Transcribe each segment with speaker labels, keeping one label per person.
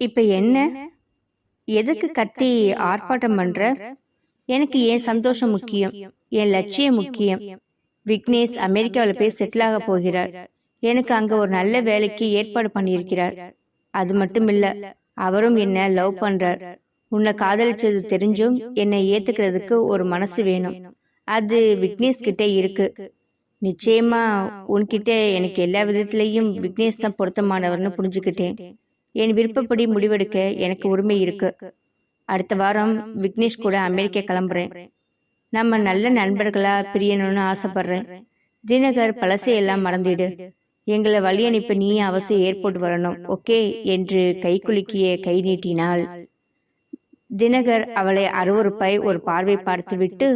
Speaker 1: இப்ப என்ன? எதுக்கு கத்தி ஆர்ப்பாட்டம் பண்ற? எனக்கு என் சந்தோஷம் முக்கியம்? என் லட்சியம் முக்கியம். விக்னேஷ் அமெரிக்காவில் போய் செட்டில் ஆக போகிறார். எனக்கு அங்க ஒரு நல்ல வேலைக்கு ஏற்பாடு பண்ணியிருக்கிறார். அது மட்டும் இல்ல அவரும் என்ன லவ் பண்றார். உன்னை காதலிச்சது தெரிஞ்சும் என்னை ஏத்துக்கிறதுக்கு ஒரு மனசு வேணும். அது விக்னேஷ் கிட்ட இருக்கு. நிச்சயமா உன்கிட்ட எனக்கு எல்லா விதத்திலையும் விக்னேஷ் தான் பொருத்தமானவர்னு புரிஞ்சுக்கிட்டேன். என் விருப்பப்படி முடிவெடுக்க எனக்கு உரிமை இருக்கு. அடுத்த வாரம் விக்னேஷ் கூட அமெரிக்கா கிளம்புறேன். நம்ம நல்ல நண்பர்களா பிரியணும்னு ஆசைப்படுறேன். தினகர் பழசையெல்லாம் மறந்துடு எங்களை வழி அனுப்ப நீ அவசியம் ஏர்போர்ட் வரணும் ஓகே என்று கைக்குலுக்கிய கை நீட்டினாள் தினகர் அவளை அருவருப்பாய் ஒரு பார்வை பார்த்துவிட்டு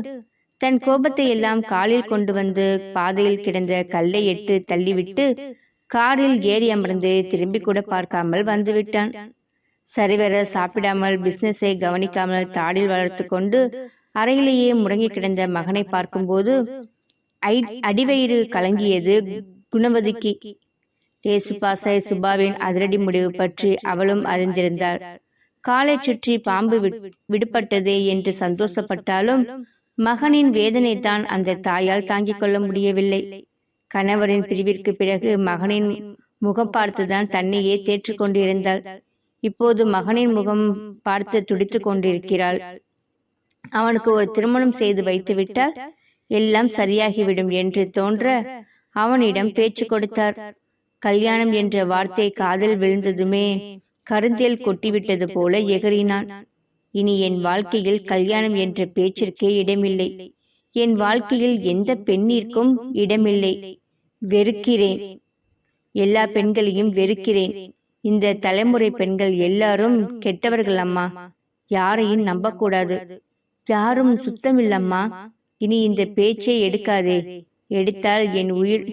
Speaker 1: தன் கோபத்தை எல்லாம் காலில் கொண்டு வந்து பாதையில் கிடந்த கல்லை எட்டு தள்ளிவிட்டு காரில் ஏறி அமர்ந்து திரும்பி கூட பார்க்காமல் வந்துவிட்டான். சரிவர சாப்பிடாமல் பிசினஸை கவனிக்காமல் தாடில் வளர்த்து கொண்டு அறையிலேயே முடங்கி கிடந்த மகனை பார்க்கும்போது ஐ- அடிவயிறு கலங்கியது குணவதிக்கு. தேசுபாசை சுபாவின் அதிரடி முடிவு பற்றி அவளும் அறிந்திருந்தாள். காலை சுற்றி பாம்பு விடுபட்டதே என்று சந்தோஷப்பட்டாலும் மகனின் வேதனை தான் அந்த தாயால் தாங்கிக் கொள்ள முடியவில்லை. கணவரின் பிரிவிற்கு பிறகு மகனின் முகம் பார்த்துதான் தன்னையே தேற்றிக் கொண்டிருந்தாள். இப்போது மகனின் முகம் பார்த்து துடித்துக் கொண்டிருக்கிறாள். அவனுக்கு ஒரு திருமணம் செய்து வைத்துவிட்டால் எல்லாம் சரியாகிவிடும் என்று தோன்ற அவனிடம் பேச்சு கொடுத்தார். கல்யாணம் என்ற வார்த்தை காதில் விழுந்ததுமே கருந்தேல் கொட்டிவிட்டது போல எகறினான். இனி என் வாழ்க்கையில் கல்யாணம் என்ற பேச்சிற்கே இடமில்லை. என் வாழ்க்கையில் எந்த பெண்ணிற்கும் இடமில்லை. வெறுக்கிறேன். எல்லா பெண்களையும் வெறுக்கிறேன். இந்த தலைமுறை பெண்கள் எல்லாரும் கெட்டவர்கள் அம்மா யாரையும் நம்பக்கூடாது. யாரும் சுத்தமில்லம்மா. இனி இந்த பேச்சை எடுக்காதே. எடுத்தால் என் உயிர்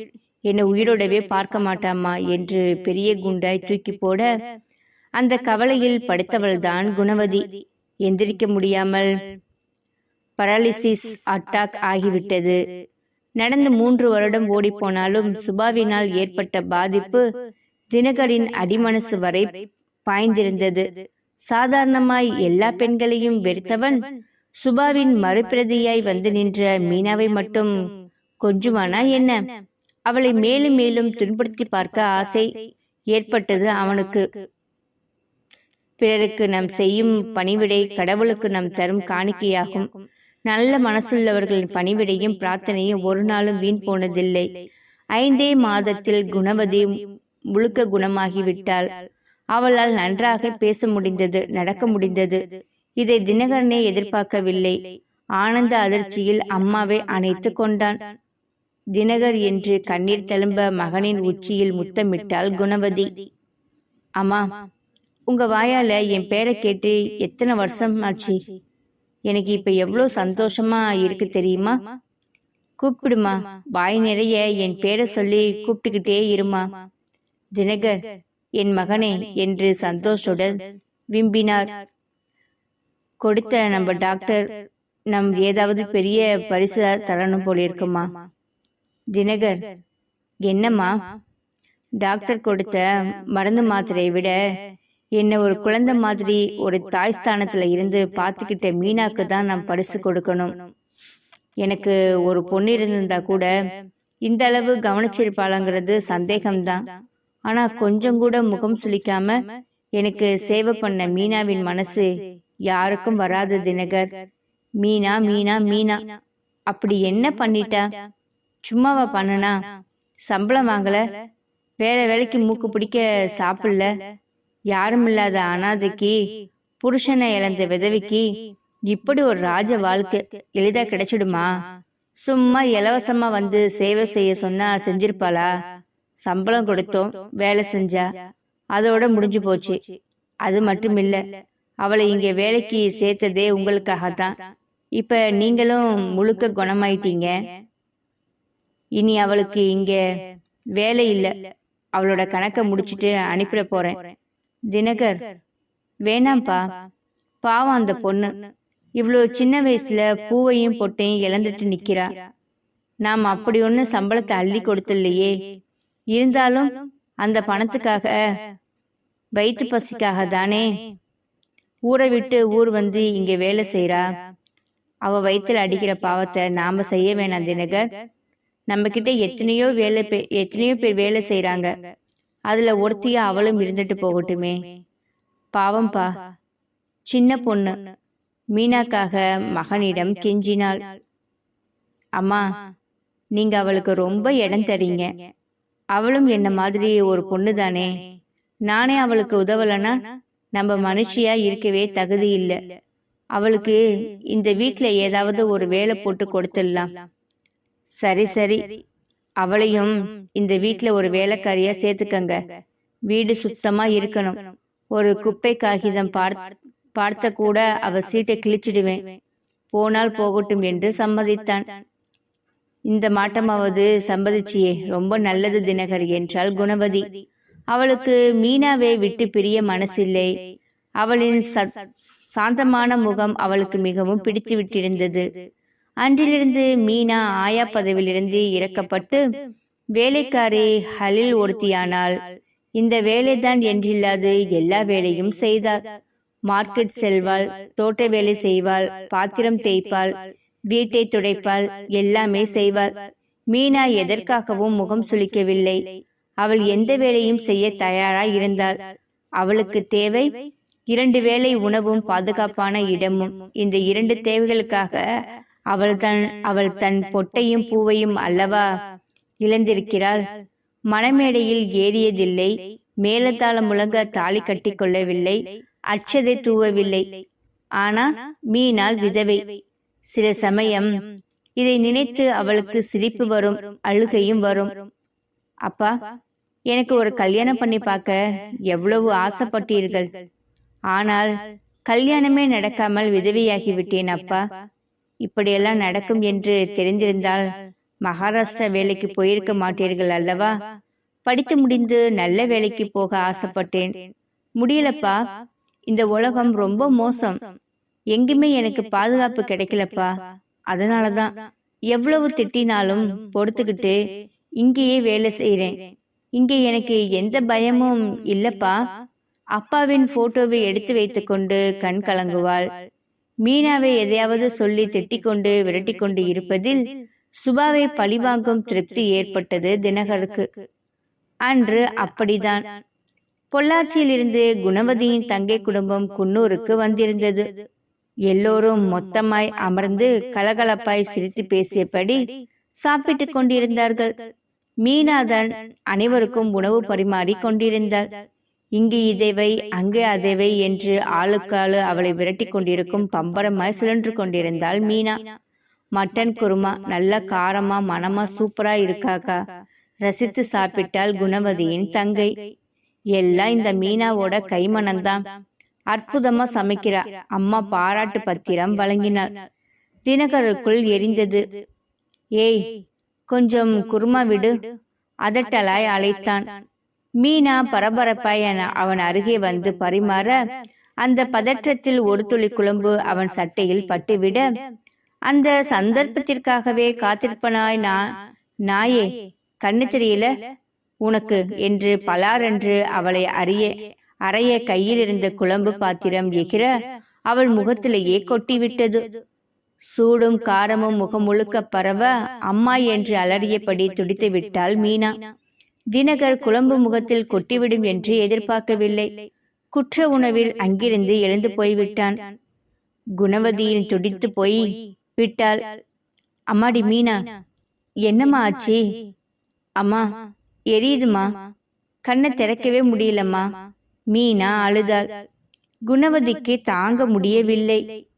Speaker 1: என்னை உயிரோடவே பார்க்க மாட்டாம்மா என்று பெரிய குண்டாய் தூக்கி போட அந்த கவலையில் படுத்தவள்தான் குணவதி. எந்திரிக்க முடியாமல் பராலிசிஸ் அட்டாக் ஆகிவிட்டது. நடந்து மூன்று வருடம் ஓடிப்போனாலும் சுபாவினால் ஏற்பட்ட பாதிப்பு தினகரின் அடிமனசு வரை பாய்ந்திருந்தது. சாதாரணமாய் எல்லா பெண்களையும் வெறுத்தவன் சுபாவின் மறுபிரதியாய் வந்து நின்ற மீனாவை மட்டும் கொஞ்சுவானா என்ன? அவளை மேலும் மேலும் துன்புறுத்தி பார்க்க ஆசை ஏற்பட்டது அவனுக்கு. பிறருக்கு நாம் செய்யும் பணிவிடை கடவுளுக்கு நாம் தரும் காணிக்கையாகும். நல்ல மனசுள்ளவர்களின் பணிவிடையும் பிரார்த்தனையும் ஒரு நாளும் வீண் போனதில்லை. ஐந்தே மாதத்தில் குணவதி முழுக்க குணமாகிவிட்டாள். அவளால் நன்றாக பேச முடிந்தது நடக்க முடிந்தது. இதை தினகரனே எதிர்பார்க்கவில்லை. ஆனந்த அதிர்ச்சியில் அம்மாவை அணைத்து கொண்டான். தினகர் என்று கண்ணீர் தழும்ப மகனின் உச்சியில் முத்தமிட்டாள் குணவதி. அம்மா உங்க வாயால என் பேரை கேட்டு எத்தனை வருஷம் ஆச்சு? எனக்கு இப்ப எவ்வளோ சந்தோஷமா இருக்கு தெரியுமா? கூப்பிடுமா. வாய் நிறைய என் பேரை சொல்லி கூப்பிட்டுக்கிட்டே இருமா. தினகர் என் மகனே என்று சந்தோஷுடன் விம்பினார். கொடுத்த நம்ம டாக்டர் நம் ஏதாவது பெரிய பரிசு தரணும் போல இருக்குமா தினகர் என்னம்மா? டாக்டர் கொடுத்த மருந்து மாத்திரையை விட என்னை ஒரு குழந்தை மாதிரி ஒரு தாய் ஸ்தானத்துல இருந்து பார்த்துக்கிட்ட மீனாக்கு தான் நான் பரிசு கொடுக்கணும். எனக்கு ஒரு பொண்ணு இருந்திருந்தா கூட இந்த அளவு கவனிச்சிருப்பாளாங்கிறது சந்தேகம்தான். ஆனா கொஞ்சம் கூட முகம் சுளிக்காம எனக்கு சேவை பண்ண மீனாவின் மனசு யாருக்கும் வராது தினகர். மீனா மீனா மீனா அப்படி என்ன பண்ணிட்டா? சும்மாவா பண்ணனா? சம்பளம் வாங்கல? வேற வேலைக்கு மூக்கு பிடிக்க சாப்பிடல? யாரும் இல்லாத அனாதைக்கு புருஷனை இழந்த விதவிக்கு இப்படி ஒரு ராஜ வாழ்க்கை எளிதா கிடைச்சிடுமா? சும்மா இலவசமா வந்து சேவை செய்ய சொன்னா செஞ்சிருப்பாளா? சம்பளம் கொடுத்தோம் வேலை செஞ்சா. அதோட முடிஞ்சு போச்சு. அது மட்டும் இல்ல அவளை இங்க வேலைக்கு சேர்த்ததே உங்களுக்காகத்தான். இப்ப நீங்களும் முழுக்க குணமாயிட்டீங்க. இனி அவளுக்கு இங்க வேலை இல்ல. அவளோட கணக்கை முடிச்சிட்டு அனுப்பிட போறேன். தினகர் வேணாம்ப்பா. பாவம் அந்த பொண்ணு. இவ்வளோ சின்ன வயசுல பூவையும் பொட்டையும் இழந்துட்டு நிக்கிறா. நாம் அப்படி ஒண்ணு சம்பளத்தை அள்ளி கொடுத்துலையே இருந்தாலும் அந்த பணத்துக்காக வயிற்று பசிக்காக தானே? ஊரை விட்டு ஊர் வந்து இங்க வேலை செய்யறா அவ வயித்துல அடிக்கிற பாவத்தை நாம செய்ய வேணாம் தினகர். நம்ம கிட்ட எத்தனையோ வேலை எத்தனையோ பேர் வேலை செய்யறாங்க அதுல ஒருத்தியா அவளும் இருந்துட்டு போகட்டுமே. பாவம்பா. சின்ன பொண்ணு. மீனாக்காக மகனிடம் கெஞ்சினாள். அம்மா நீங்க அவளுக்கு ரொம்ப இடம் தரீங்க. அவளும் என்ன மாதிரி ஒரு பொண்ணு தானே நானே அவளுக்கு உதவலைன்னா நம்ம மனுஷியா இருக்கவே தகுதி இல்லை. அவளுக்கு இந்த வீட்ல ஏதாவது ஒரு வேலை போட்டு கொடுத்துடலாம். சரி சரி. அவளையும் இந்த வீட்ல ஒரு வேலைக்காரியா சேர்த்துக்கங்க. வீடு சுத்தமா இருக்கணும். ஒரு குப்பை காகிதம் பார் பார்த்த கூட அவ சீட்டை கிழிச்சிடுவேன். போனால் போகட்டும் என்று சம்மதித்தான். இந்த மாட்டமாவது சம்மதிச்சியே. ரொம்ப நல்லது தினகர் என்றாள் குணவதி. அவளுக்கு மீனாவை விட்டு பிரிய மனசில்லை. அவளின் சாந்தமான முகம் அவளுக்கு மிகவும் பிடித்து விட்டிருந்தது. அன்றிலிருந்து மீனா ஆயா பதவியிலிருந்து இறக்கப்பட்டு வேலைக்காரி ஹலில் ஒருத்தியானாள். இந்த வேலைதான் என்றில்லாது எல்லா வேலையும் செய்தாள். மார்க்கெட் செல்வாள் தோட்ட வேலை செய்வாள் பாத்திரம் தேய்ப்பாள் வீட்டை துடைப்பாள் எல்லாமே செய்வாள். மீனா எதற்காகவும் முகம் சுளிக்கவில்லை. அவள் எந்த வேலையும் செய்ய தயாராய் இருந்தாள் அவளுக்கு தேவை இரண்டு வேளை உணவும் பாதுகாப்பான இடமும். இந்த இரண்டு தேவைகளுக்காக அவள் தன் அவள் தன் பொட்டையும் பூவையும் அல்லவா? இழந்திருக்கிறாள். மணமேடையில் ஏறியதில்லை. மேலத்தாளம் முழங்க தாலி கட்டி கொள்ளவில்லை அச்சதை தூவவில்லை. ஆனா மீனால் விதவை. சில சமயம் இதை நினைத்து அவளுக்கு சிரிப்பு வரும் அழுகையும் வரும். அப்பா எனக்கு ஒரு கல்யாணம் பண்ணி பார்க்க எவ்வளவு ஆசைப்பட்டீர்கள். ஆனால் கல்யாணமே நடக்காமல் விதவையாகி விட்டேன் அப்பா. இப்படியெல்லாம் நடக்கும் என்று தெரிந்திருந்தால் மகாராஷ்டிரா வேலைக்கு போயிருக்க மாட்டீர்கள் அல்லவா? படித்து முடிந்து நல்ல வேலைக்கு போக ஆசைப்பட்டேன். முடியலப்பா இந்த உலகம் ரொம்ப மோசம். எங்குமே எனக்கு பாதுகாப்பு கிடைக்கலப்பா. அதனாலதான் எவ்வளவு திட்டினாலும் பொறுத்துக்கிட்டு இங்கேயே வேலை செய்றேன். இங்கே எனக்கு எந்த பயமும் இல்லப்பா. அப்பாவின் போட்டோவை எடுத்து வைத்துக்கொண்டு கண் கலங்குவாள். மீனாவை எதையாவது சொல்லி திட்டிக்கொண்டு விரட்டிக்கொண்டு இருப்பதில் சுபாவை பழிவாங்கும் திருப்தி ஏற்பட்டது தினகருக்கு. அன்று அப்படிதான் பொள்ளாச்சியிலிருந்து குணவதியின் தங்கை குடும்பம் குன்னூருக்கு வந்திருந்தது. எல்லோரும் மொத்தமாய் அமர்ந்து கலகலப்பாய் சிரித்து பேசியபடி சாப்பிட்டுக் கொண்டிருந்தார்கள். மீனாதான் அனைவருக்கும் உணவு பரிமாறி கொண்டிருந்தாள். இங்கு இதைவை அங்கே அதைவை என்று ஆளுக்காளு அவளை விரட்டி கொண்டிருக்கும் பம்பரமாய் சுழன்று கொண்டிருந்தாள் மீனா. மட்டன் குருமா நல்ல காரமா மனமா சூப்பரா இருக்காக்கா? ரசித்து சாப்பிட்டாள் குணவதியின் தங்கை. எல்லாம் இந்த மீனாவோட கைமணம்தான் அற்புதமா சமைக்கிறா. அம்மா பாராட்டு பத்திரம் வழங்கினாள். தினகருக்குள் எரிந்தது. ஏய் கொஞ்சம் குருமா விடு. அதட்டலாய் அழைத்தான். மீனா பரபரப்பாய் அவன் அருகே வந்து பரிமாற அந்த பதற்றத்தில் ஒரு துளி குழம்பு அவன் சட்டையில் பட்டுவிட அந்த சந்தர்ப்பத்திற்காகவே காத்திருப்பனாய் நான் நாயே கண்ணு தெரியல? உனக்கு என்று பலாரென்று அவளை அறிய அறைய கையில் இருந்த குழம்பு பாத்திரம் எகிற அவள் முகத்திலேயே கொட்டிவிட்டது. சூடும் காரமும் முகம் முழுக்க பரவ அம்மா என்று அலறியபடி துடித்து விட்டாள் மீனா. தினகர் குழம்பு முகத்தில் கொட்டிவிடும் என்று எதிர்பார்க்கவில்லை. குற்ற உணவில் அங்கிருந்து எழுந்து போய்விட்டான். குணவதியின் துடித்து போய் விட்டாள். அம்மாடி மீனா என்னம்மா ஆச்சு? அம்மா எரியுதுமா? கண்ணை திறக்கவே முடியலம்மா. மீனா அழுதாள். குணவதிக்கு தாங்க முடியவில்லை.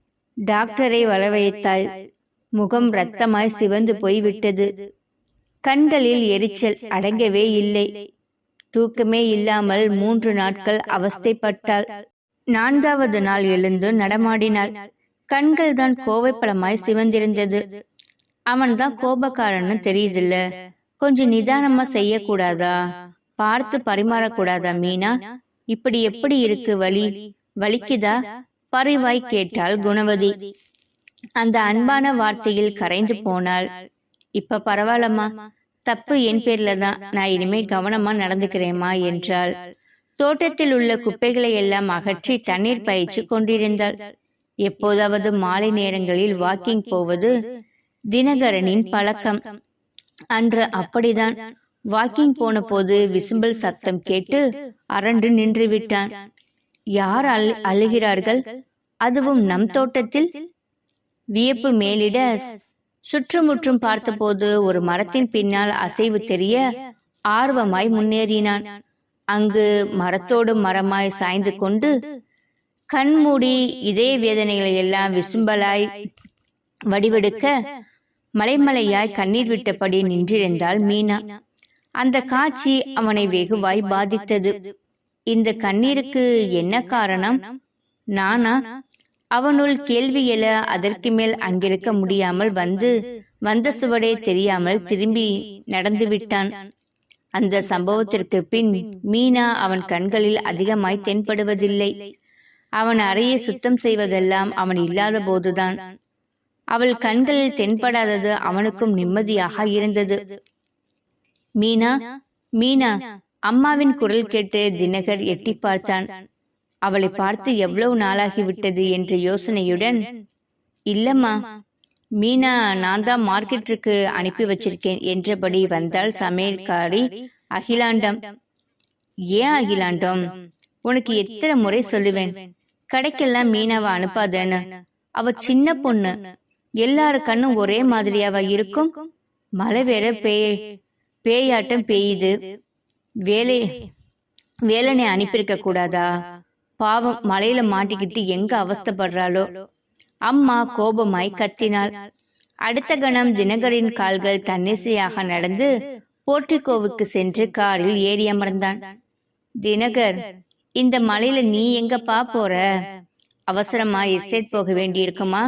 Speaker 1: டாக்டரை வரவழைத்தாள். முகம் ரத்தமாய் சிவந்து போய்விட்டது. கண்களில் எரிச்சல் அடங்கவே இல்லை. தூக்கமே இல்லாமல் மூன்று நாட்கள் அவஸ்தைப்பட்டாள். நான்காவது நாள் எழுந்து நடமாடினாள். கண்கள் தான் கோவைப்பழமாய் சிவந்திருந்தது. அவன்தான் கோபக்காரன்னு தெரியுதுல்ல. கொஞ்சம் நிதானமா செய்யக்கூடாதா? பார்த்து பரிமாறக்கூடாதா மீனா? இப்படி எப்படி இருக்கு வலி? வலிக்குதா? பரிவாய் கேட்டாள் குணவதி. அந்த அன்பான வார்த்தையில் கரைந்து போனாள். இப்ப பரவாயில்லம்மா. தப்பு என் பேர்ல தான் நான் இனிமே கவனமா நடந்துக்கிறேம்மா என்றாள். தோட்டத்தில் உள்ள குப்பைகளை எல்லாம் அகற்றி தண்ணீர் பயிற்சி கொண்டிருந்தாள். எப்போதாவது மாலை நேரங்களில் வாக்கிங் போவது தினகரனின் பழக்கம். அன்று அப்படிதான். வாக்கிங் போன போது விசும்பல் சத்தம் கேட்டு அரண்டு நின்று விட்டான். யார் அழு அழுகிறார்கள்? அதுவும் நம் தோட்டத்தில்? வியப்பு மேலிட சுற்றுமுற்றும் பார்த்தபோது ஒரு மரத்தின் பின்னால் அசைவு தெரிய ஆர்வமாய் முன்னேறினான். அங்கு மரத்தோடு மரமாய் சாய்ந்து கொண்டு கண்மூடி இதே வேதனைகளை எல்லாம் விசும்பலாய் வடிவெடுக்க மலைமலையாய் கண்ணீர் விட்டபடி நின்றிருந்தாள் மீனா. அந்த காட்சி அவனை வெகுவாய் பாதித்தது. இந்த கண்ணீருக்கு என்ன காரணம்? நானா? அவனுள் கேள்வி எழ அதற்கு மேல் அங்கிருக்க முடியாமல் வந்து வந்த சுவடே தெரியாமல் திரும்பி நடந்து விட்டான் அந்த சம்பவத்திற்கு பின் மீனா அவன் கண்களில் அதிகமாய் தென்படுவதில்லை. அவன் அறையை சுத்தம் செய்வதெல்லாம் அவன் இல்லாத போதுதான். அவள் கண்களில் தென்படாதது அவனுக்கும் நிம்மதியாக இருந்தது. மீனா மீனா அம்மாவின் குரல் கேட்டு தினகர் எட்டி பார்த்தான். அவளை பார்த்து எவ்வளவு நாளாகிவிட்டது என்ற யோசனையுடன் இல்லம்மா மீனா நான் தான் மார்க்கெட்டுக்கு அனுப்பி வச்சிருக்கேன் என்றபடி வந்தால் சமையல்காரி அகிலாண்டம். ஏன் அகிலாண்டம்? உனக்கு எத்தனை முறை சொல்லுவேன். கடைக்கெல்லாம் மீனாவை அனுப்பாதேன்னு. அவ சின்ன பொண்ணு. எல்லாரு கண்ணும் ஒரே மாதிரியாவா இருக்கும்? மழை வேற பேய் பேயாட்டம் பெய்யுது. வேலை வேலனை அனுப்பியிருக்க கூடாதா? பாவம் மலையில மாட்டிக்கிட்டு எங்க அவஸ்தப்படுறாளோ? அம்மா கோபமாய் கத்தினாள். அடுத்த கணம் தினகரின் கால்கள் தன்னிசையாக நடந்து போர்ட்டிகோவுக்கு சென்று காரில் ஏறி அமர்ந்தான். தினகர் இந்த மலையில நீ எங்கப்பா போற? அவசரமா எஸ்டேட் போக வேண்டியிருக்குமா?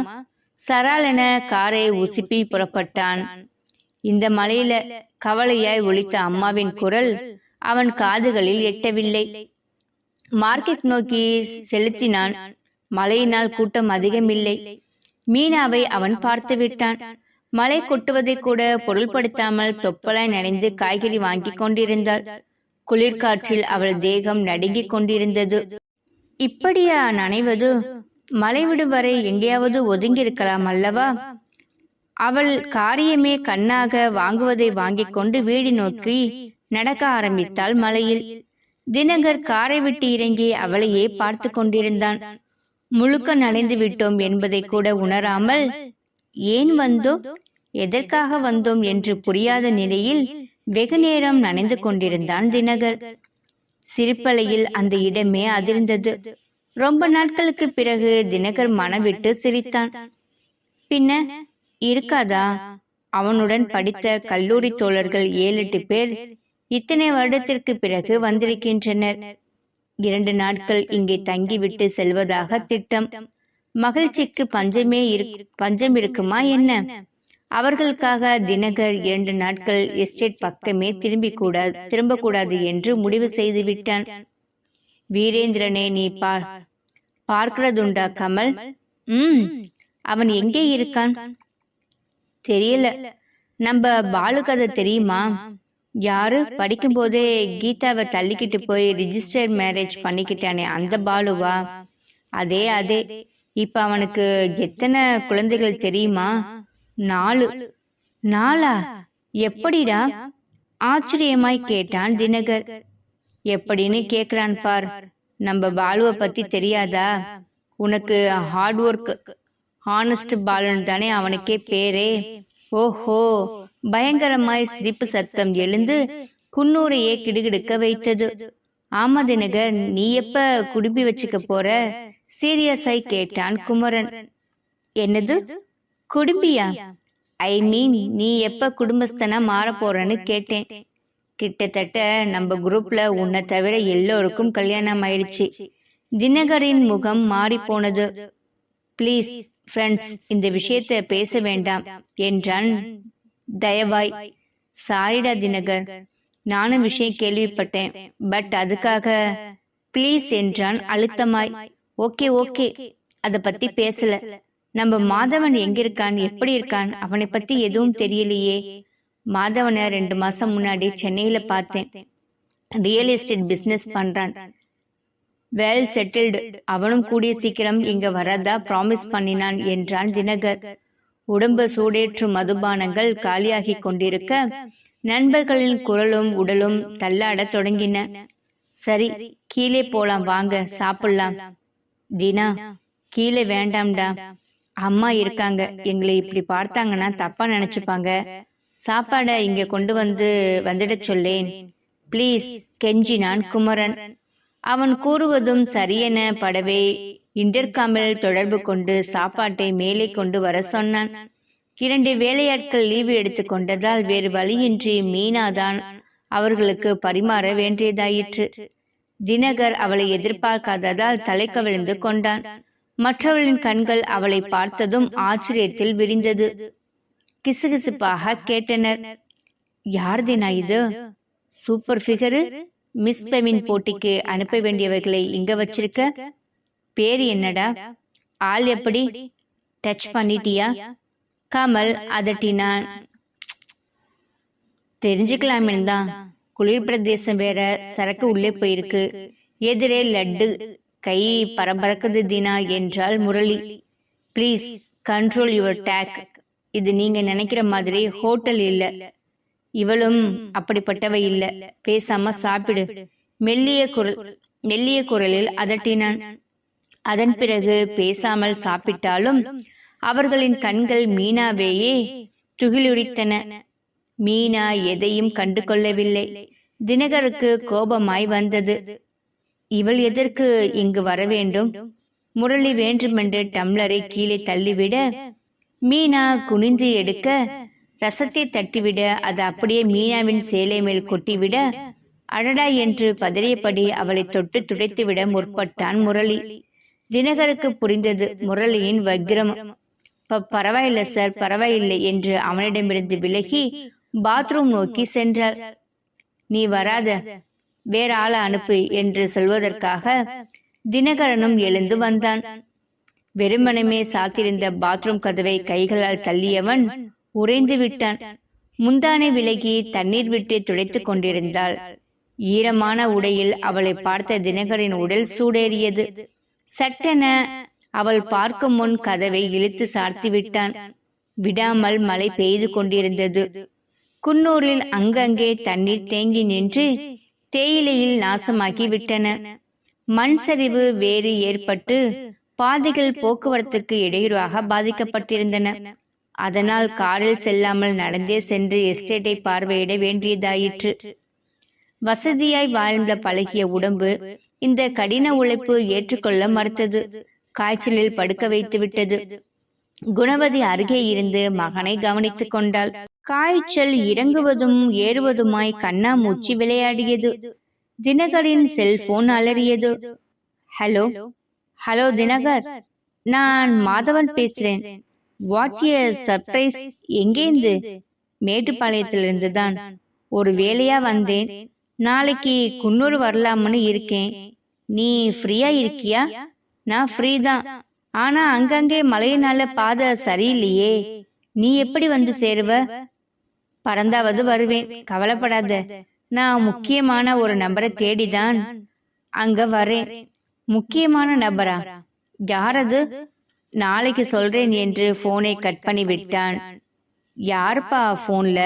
Speaker 1: சராலென காரை உசுப்பி புறப்பட்டான். இந்த மலையில கவலையாய் ஒழித்த அம்மாவின் குரல் அவன் காதுகளில் எட்டவில்லை. மார்க்கெட் நோக்கி செலுத்தினான். மழையினால் கூட்டம் அதிகமில்லை. மீனாவை அவன் பார்த்து விட்டான். மழை கொட்டுவதை கூட பொருள்படுத்தாமல் தொப்பலாய் நனைந்து காய்கறி வாங்கி கொண்டிருந்தாள். குளிர்காற்றில் அவள் தேகம் நடுங்கிக் கொண்டிருந்தது. இப்படியா நனைவது? மழை விடும் வரை எங்கேயாவது ஒதுங்கியிருக்கலாம் அல்லவா? அவள் காரியமே கண்ணாக வாங்குவதை வாங்கிக் கொண்டு வீடு நோக்கி நடக்க ஆரம்பித்தாள் மலையில் தினகர் காரை விட்டு இறங்கி அவளையே பார்த்து கொண்டிருந்தான். முழுக்க நனைந்து விட்டோம் என்பதை கூட உணராமல் ஏன் வந்தோம் எதற்காக வந்தோம்? என்று புரியாத நிலையில் வெகு நேரம் நனைந்து கொண்டிருந்தான் தினகர். சிரிப்பலையில் அந்த இடமே அதிர்ந்தது. ரொம்ப நாட்களுக்கு பிறகு தினகர் மனவிட்டு சிரித்தான். பின்ன? இருக்காதா? அவனுடன் படித்த கல்லூரி தோழர்கள் ஏழு எட்டு பேர் இத்தனை வருடத்திற்கு பிறகு வந்திருக்கின்றனர். இரண்டு நாட்கள் இங்கே தங்கிவிட்டு செல்வதாக திட்டம். மகிழ்ச்சிக்கு பஞ்சமே பஞ்சம் இருக்குமா என்ன? அவர்களுக்காக தினகர் இரண்டு நாட்கள் எஸ்டேட் பக்கமே திரும்பி கூடாது திரும்பக்கூடாது என்று முடிவு செய்து விட்டான் வீரேந்திரனே நீ பா பார்க்கிறதுண்டா கமல்? ம் அவன் எங்கே இருக்கான்? தெரியல. நம்ம பாலு கதை தெரியுமா? யாரு? படிக்கும்போதே கீதாவை தள்ளிக்கிட்டு போய் ரிஜிஸ்டர் மேரேஜ் பண்ணிக்கிட்டானே அந்த பாலுவா? அதே அதே. இப்ப அவனுக்கு எத்தனை குழந்தைகள் தெரியுமா? நாலு. நாளா எப்படிடா? ஆச்சரியமாய் கேட்டான் தினகர். எப்படின்னு கேக்குறான் பார். நம்ம பாலுவை பத்தி தெரியாதா? உனக்கு ஹார்ட் ஒர்க் ஹானஸ்ட் பாலுன்னு தானே அவனுக்கே பேரே. ஓஹோ. பயங்கரமாய் சிரிப்பு சத்தம் எழுந்து குன்னூரையே கிடுகிடுக்க வைத்தது. ஆமா தினகர் நீ எப்ப குடுப்பி வச்சுக்க போற? சீரியஸாய் கேட்டான் குமரன். என்னது? குடும்பியா? ஐ மீன் நீ எப்ப குடும்பஸ்தனா மாற போறன்னு கேட்டேன். கிட்டத்தட்ட நம்ம குரூப்ல உன்னை தவிர எல்லோருக்கும் கல்யாணம் ஆயிடுச்சு. தினகரின் முகம் மாறி போனது. ப்ளீஸ் ஃப்ரெண்ட்ஸ் இந்த விஷயத்த பேச வேண்டாம். என்றான் தயவாய். சாரிடா தினகர். நானும் விஷயம் கேள்விப்பட்டேன். பட் அதுக்காக ப்ளீஸ் என்றான் அழுத்தமாய். ஓகே ஓகே அத பத்தி பேசல. நம்ம மாதவன் எங்க இருக்கான் எப்படி இருக்கான் அவனை பத்தி எதுவும் தெரியலையே. மாதவனை ரெண்டு மாசம் முன்னாடி சென்னையில பார்த்தேன். ரியல் எஸ்டேட் பிசினஸ் பண்றான். வெல் செட்டில்டு அவனும் கூடிய சீக்கிரம் இங்க வரதா ப்ராமிஸ் பண்ணினான் என்றான் தினகர். உடம்பு சூடேற்றும் மதுபானங்கள் காலியாகிக் கொண்டிருக்க நண்பர்களின் குரலும் உடலும் தள்ளாடத் தொடங்கின. சரி கீழே போலாம் வாங்க சாப்பிடலாம். தினா கீழே வேண்டாம்டா. அம்மா இருக்காங்க எங்களை இப்படி பார்த்தாங்கன்னா தப்பா நினைச்சுப்பாங்க. சாப்பாடை இங்க கொண்டு வந்து வந்துடச் சொல்லேன். ப்ளீஸ் கெஞ்சினான் குமரன். அவன் கூறுவதும் சரியென படவே இன்டர்காமில் தொடர்பு கொண்டு சாப்பாட்டை மேலே கொண்டு வர சொன்னான். இரண்டு வேலையாட்கள் லீவு எடுத்துக் கொண்டதால் வேறு வழியின்றி மீனாதான் அவர்களுக்கு பரிமாற வேண்டியதாயிற்று. தினகர் அவளை எதிர்பார்க்காததால் தலை கவிழ்ந்து கொண்டான். மற்றவளின் கண்கள் அவளை பார்த்ததும் ஆச்சரியத்தில் விரிந்தது. கிசுகிசுப்பாக கேட்டனர். யார் தினா இது? Super figure? மிஸ் பெமின் போட்டிக்கு அனுப்ப வேண்டியவர்களை இங்க வச்சிருக்க? பேர் என்னடா? ஆள் எப்படி டச் பண்ணிட்டியா? கமல் அதட்டினான். தெரிஞ்சுக்கலாமே தான். குளிர் பிரதேசம் வேற சரக்கு உள்ளே போயிருக்கு. எதிரே லட்டு. கை பரபரக்குது தினா என்றால் Murali. Please control your take இது நீங்க நினைக்கிற மாதிரி ஹோட்டல் இல்ல. இவளும் அப்படிப்பட்டவ இல்ல. பேசாம சாப்பிடு. மெல்லிய குரல். மெல்லிய குரலில் அதட்டினான். அதன் பிறகு பேசாமல் சாப்பிட்டாலும் அவர்களின் கண்கள் மீனாவேயே துகிலுரித்தன. மீனா எதையும் கண்டு கொள்ளவில்லை தினகருக்கு கோபமாய் வந்தது. இவள் எதற்கு இங்கு வர வேண்டும்? முரளி வேண்டுமென்று டம்ளரை கீழே தள்ளிவிட மீனா குனிந்து எடுக்க ரசத்தை தட்டிவிட அது அப்படியே மீனாவின் சேலை மேல் கொட்டிவிட அடடா என்று பதறியபடி அவளை தொட்டு துடைத்துவிட முற்பட்டான் முரளி. தினகருக்கு புரிந்தது முரளியின் வக்கிரம் பரவாயில்ல சார் பரவாயில்லை என்று அவனிடமிருந்து விலகி பாத்ரூம் நோக்கி சென்றாள். நீ வராத வேற ஆளை அனுப்பு என்று சொல்வதற்காக தினகரனும் எழுந்து வந்தான். வெறுமனமே சாத்திருந்த பாத்ரூம் கதவை கைகளால் தள்ளியவன் உறைந்து விட்டான். முந்தானை விலகி தண்ணீர் விட்டு துடைத்துக் கொண்டிருந்தாள். ஈரமான உடையில் அவளை பார்த்த தினகரின் உடல் சூடேறியது. சட்டென அவள் பார்க்கும் முன் கதவை இழுத்து சார்த்தி விட்டான் விடாமல் மழை பெய்து கொண்டிருந்தது. குன்னூரில் அங்கங்கே தண்ணீர் தேங்கி நின்று தேயிலையில் நாசமாக்கி விட்டன மண் சரிவு வேறு ஏற்பட்டு பாதைகள் போக்குவரத்துக்கு இடையூறாக பாதிக்கப்பட்டிருந்தன. அதனால் காரில் செல்லாமல் நடந்தே சென்று எஸ்டேட்டை பார்வையிட வேண்டியதாயிற்று. வசதியாய் வாழ்ந்த பழகிய உடம்பு இந்த கடின உழைப்பு ஏற்றுக்கொள்ள மறுத்தது. காய்ச்சலில் படுக்க வைத்து விட்டது. குணவதி அருகே இருந்து மகனை கவனித்துக் கொண்டாள். காய்ச்சல் இறங்குவதும் ஏறுவதுமாய் கண்ணாமூச்சி விளையாடியது. தினகரின் செல்போன் அலறியது. ஹலோ ஹலோ தினகர் நான் மாதவன் பேசுறேன். வாட் ஏ சர்ப்ரைஸ் எங்கேந்து மேட்டுப்பாளையத்திலிருந்து தான். ஒரு வேலையா வந்தேன். நாளைக்கு குன்னூர் வரலாம்னு இருக்கேன். நீ ஃப்ரீயா இருக்கியா? நான் ஃப்ரீ தான் ஆனா அங்கங்கே மழையினால பாதை சரியில்லையே. நீ எப்படி வந்து சேருவ? பறந்தாவது வருவேன். கவலைப்படாத. நான் முக்கியமான ஒரு நபரை தேடிதான் அங்க வரேன். முக்கியமான நபரா? யாரது? நாளைக்கு சொல்றேன் என்று போனை கட் பண்ணி விட்டான் யாருப்பா போன்ல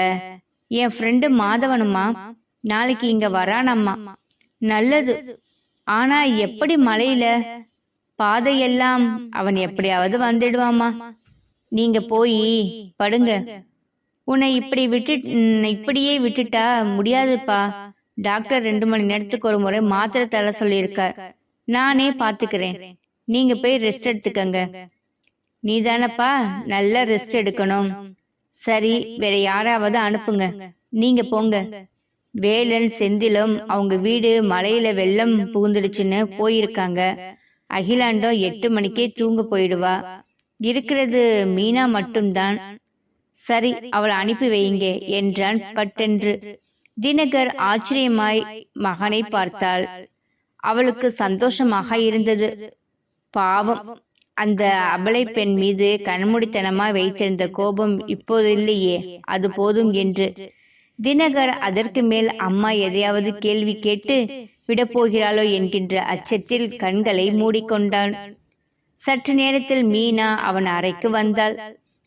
Speaker 1: என் ஃப்ரெண்டு மாதவனுமா? நாளைக்கு இங்க வரானம்மா. நல்லது. ஆனா எப்படி மலையில பாதையெல்லாம் அவன் எப்படியாவது வந்துடுவாமா நீங்க போய் படுங்க. உன்னை இப்படி விட்டு இப்படியே விட்டுட்டா முடியாதுப்பா. டாக்டர் ரெண்டு மணி நேரத்துக்கு ஒரு முறை மாத்திரை தர சொல்லியிருக்கார். நானே பாத்துக்கிறேன். நீங்க போய் ரெஸ்ட் எடுத்துக்கங்க. நீ தானப்பா நல்லா ரெஸ்ட் எடுக்கணும். சரி வேற யாராவது அனுப்புங்க. நீங்க போங்க. வேலன் செந்திலும் அவங்க வீடு மலையில வெள்ளம் புகுந்துடுச்சுன்னு போயிருக்காங்க. அகிலாண்டம் எட்டு மணிக்கே தூங்க போயிடுவா. இருக்கிறது மீனா மட்டும்தான். சரி அவளை அனுப்பி வையுங்க என்றான் பட்டென்று. தினகர் ஆச்சரியமாய் மகனை பார்த்தாள். அவளுக்கு சந்தோஷமாக இருந்தது. பாவம் அந்த அபலை பெண் மீது கண்மூடித்தனமாய் வைத்திருந்த கோபம் இப்போது இல்லையே அது போதும் என்று. தினகர் அதற்கு மேல் அம்மா எதையாவது கேள்வி கேட்டு விடப்போகிறாளோ என்கின்ற அச்சத்தில் கண்களை மூடிக்கொண்டான். சற்று நேரத்தில் மீனா அவன் அறைக்கு வந்தாள்.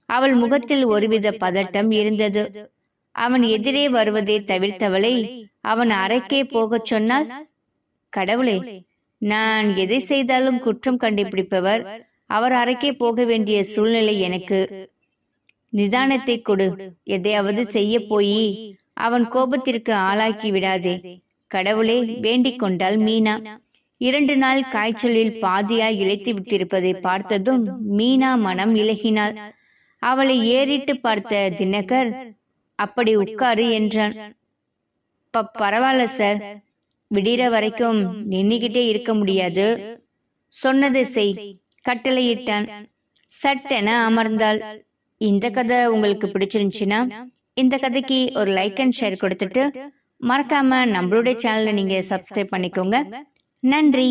Speaker 1: அவள் முகத்தில் ஒருவித பதட்டம் இருந்தது. அவன் எதிரே வருவதை தவிர்த்தவளை அவன் அறைக்கே போகச் சொன்னால் கடவுளே நான் எதை செய்தாலும் குற்றம் கண்டுபிடிப்பவர். அவர் அறைக்கே போக வேண்டிய சூழ்நிலை எனக்கு. நிதானத்தை கொடு. எதையாவது செய்ய போய் அவன் கோபத்திற்கு ஆளாக்கி விடாதே. கடவுளே வேண்டிக் கொண்டாள் மீனா. இரண்டு நாள் காய்ச்சலில் பாதியாய் இழைத்து விட்டிருப்பதை பார்த்ததும் மீனா மனம் இலகினாள். அவளை ஏறிட்டு பார்த்த தினகர் அப்படி உட்காரு என்றான். ப பரவாயில்ல சார். விடிற வரைக்கும் நின்னுகிட்டே இருக்க முடியாது. சொன்னதை செய். கட்டளையிட்டான். சட்டென அமர்ந்தாள். இந்த கதை உங்களுக்கு பிடிச்சிருந்துச்சுன்னா இந்த கதைக்கு ஒரு லைக் அண்ட் ஷேர் கொடுத்துட்டு மறக்காம நம்மளுடைய சேனலை நீங்க சப்ஸ்கிரைப் பண்ணிக்கோங்க. நன்றி.